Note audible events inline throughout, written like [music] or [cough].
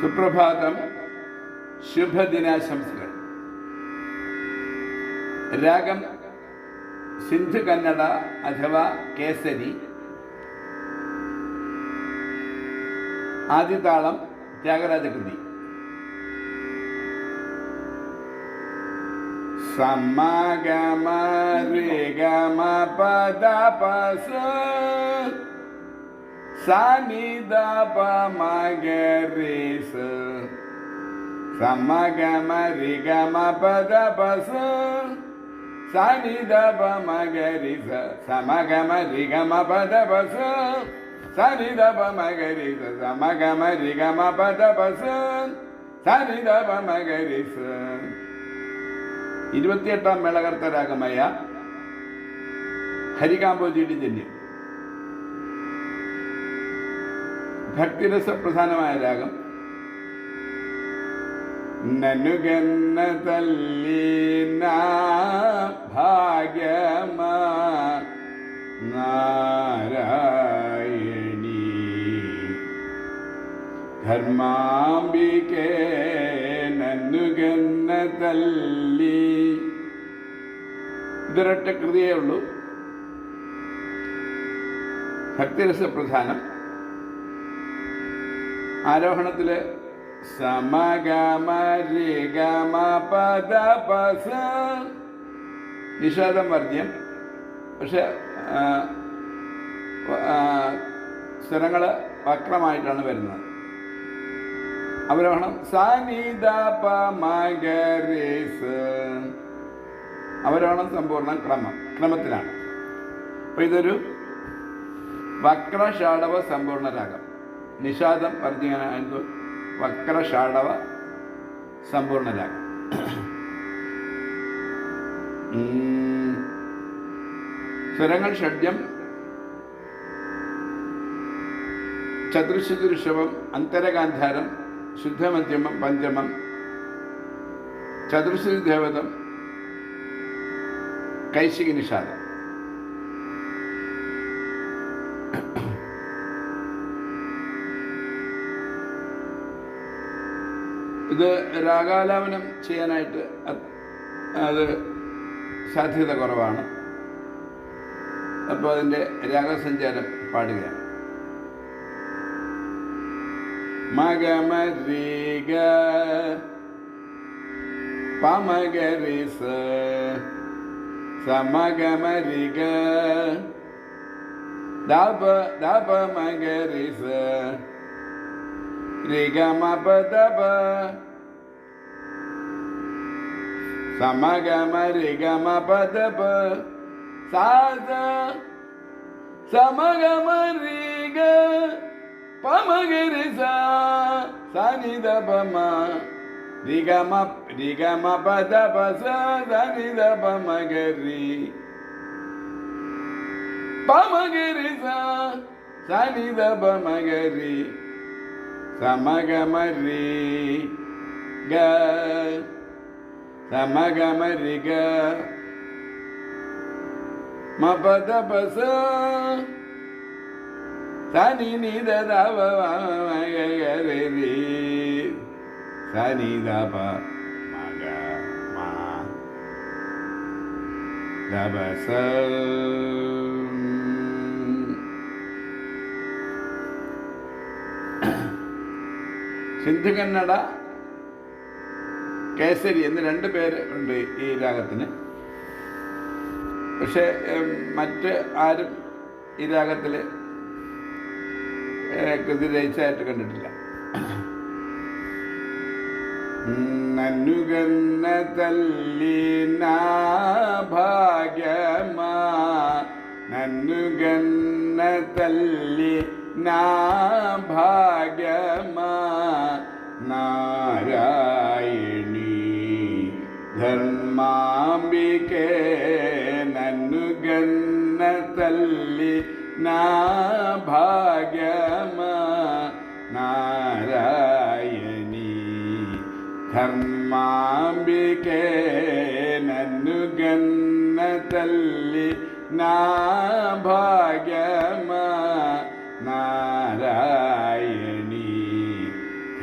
സുപ്രഭാതം ശുഭദിനാശംസകൾ. രാഗം സിന്ധു കന്നഡ അഥവാ കേസരി. ആദ്യതാളം ത്യാഗരാജകൃതി. സമാഗമ രേഗമ പദ പസ സാനിദ പമഗരിസ സമഗമ ഗമ പദ പസ സാനിദ പമഗരിസ സമഗമ ഗമ പദ പസ സാനിദ പമഗരിസ സമഗമ ഗമ പദ പസ സാനിദ പമഗരിസ ഇരുപത്തിയെട്ടാം മേളകർത്ത രാഗമായ ഹരികാമ്പോജിയുടെ ജന്യം ഭക്തിരസ പ്രധാനമായ രാഗം. നനുഗന്ന തല്ലീന ഭാഗ്യമ നാരായണി. ധർമാംബികേ നന്നുഗന്ന തല്ലി. ഇതൊരൊറ്റ കൃതിയേ ഉള്ളൂ. ഭക്തിരസ പസ നിഷാദം വർജ്യം. പക്ഷെ സ്വരങ്ങൾ വക്രമായിട്ടാണ് വരുന്നത്. അവരോഹണം അവരോഹണം സമ്പൂർണ ക്രമം ക്രമത്തിലാണ്. അപ്പോൾ ഇതൊരു വക്രഷാടവ സമ്പൂർണ രാഗം. നിഷാദം വർദ്ധിക്കാനായത് വക്രഷാടവ സമ്പൂർണരാഗം. സ്വരങ്ങൾ ഷഡ്യം ചതുർശുതി അന്തരഗാന്ധാരം ശുദ്ധമധ്യമം പഞ്ചമം ചതുർശ്രുതി ദേവതം കൈശിക നിഷാദം ഇത് രാഗാലാപനം ചെയ്യാനായിട്ട് അത് സാധ്യത കുറവാണ്. അപ്പോൾ അതിന്റെ രാഗസഞ്ചാരം പാടുകയാണ്. മഗമരിഗ പമകരിസ സമഗമരിഗ ദാപ ദാപ മഗരിസ Rigama Padaba Samagama Rigama Padaba Sada. Samagama Riga. Pamagirisa. Sanida Bama Rigama Rigama Padaba Sada pamageri Pamagirisa. Sanida Pamagiri Pamagirisa சமகமரி க. சமகமரி க. மபத பச சனி நிததவரி சனி தப மக மா. தபச. സിന്ധു കന്നഡ കേസരി എന്ന് രണ്ട് പേര് ഉണ്ട് ഈ രാഗത്തിന്. പക്ഷെ മറ്റ് ആരും ഈ രാഗത്തിൽ കൃതി രചിച്ചായിട്ട് കണ്ടിട്ടില്ല. നന്നുഗന്ന തല്ലിന ഭാഗ്യമാ. നന്നുഗന്ന തല്ലി നാ ധർമാംബികേ നാഭാഗ്യമ നാരായണി.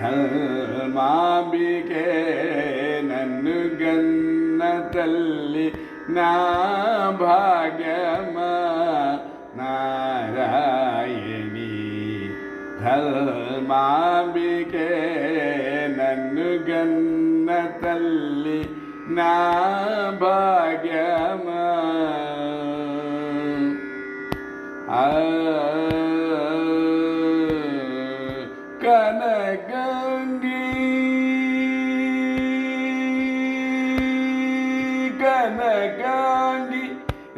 ധർമാംബികേ നാഭാഗ്യമ നാരായണി. ധർമാംബികേ ಗನ್ನ ತಲ್ಲಿ ನಾ ಭಾಗ್ಯಮ ಆ ಕನಗಂಗಿ ಕನಗಂಗಿ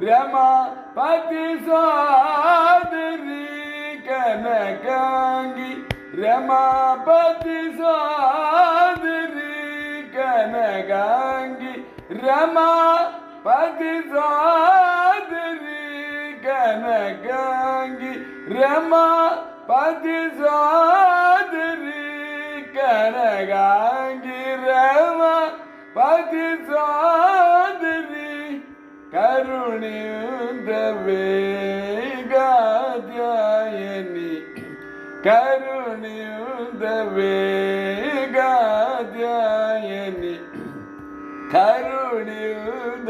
ರಮಾಪತಿ ಸೋದರಿ ಕನಗಂಗಿ ರಮಾಪತಿ ಸೋದರಿ ಕನಗಂಗಿ ರಮಾಪತಿ ಸೋದರಿ ಕನಗಂಗಿ ರಮಾಪತಿ ಸೋದರಿ ಕನಗಂಗಿ ರಮಾಪತಿ ಸೋದರಿ ಕರುಣಿಯುದವೇ ಗಾದ್ಯಾಯನಿ ಕರುಣಿಯುದವೇ ಗಾದ್ಯಾಯನಿ കരുണിയുത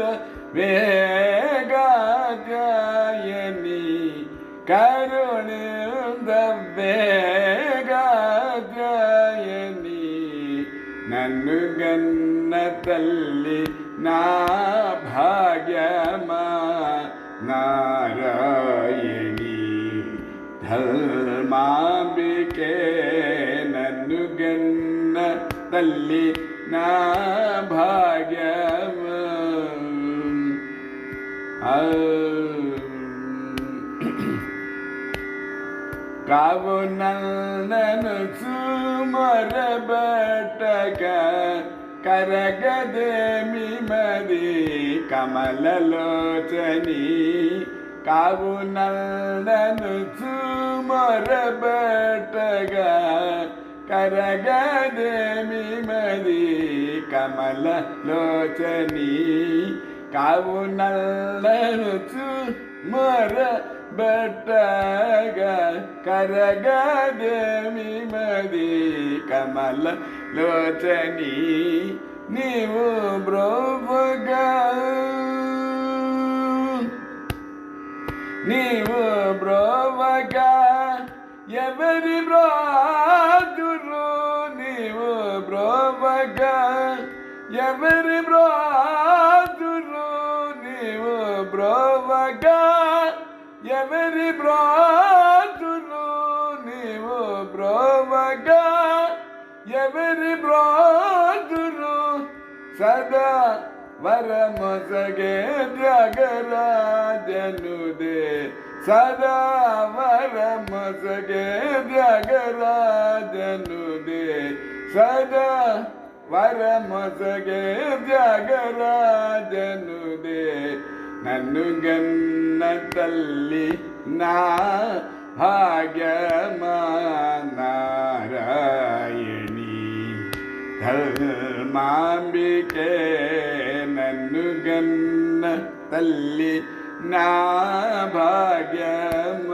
വേഗായനി കരുണിയുത വേഗായനി നന്നുകന്ന തല്ലി നാ ഭാഗ്യമ നാരായണി. ധർമാബികേ നന്നുകന്ന തല്ലി നാ ഭാഗ്യ [coughs] కావు నన్ను చూమరబట్టక కరగదేమి మరి కమలలోచని. కావు నన్ను చూమరబట్టగా కరగదేమి మరి కమలలోచని. కావు నల్లను మర బట్టగా కరగదేమి మది కమల లోచని నీవు బ్రోగా నీవు బ్రోవగా ఎవరి బ్రాదురు నీవు బ్రోవగా ఎవరి ఎవరి బ్రాతును నీవు బ్రోమగా ఎవరి బ్రాతును సదా వరమొసగే జగరాజనుదే సదా వరమొసగే జగరాజనుదే సదా వరమొసగే జగరాజనుదే ನನ್ನು ಗನ್ನ ತಲ್ಲಿ ನಾ ಭಾಗ್ಯಮ ನಾರಾಯಣಿ ಧರ್ಮಾಂಬಿಕೆ ನನ್ನು ಗನ್ನ ತಲ್ಲಿ ನಾ ಭಾಗ್ಯಮ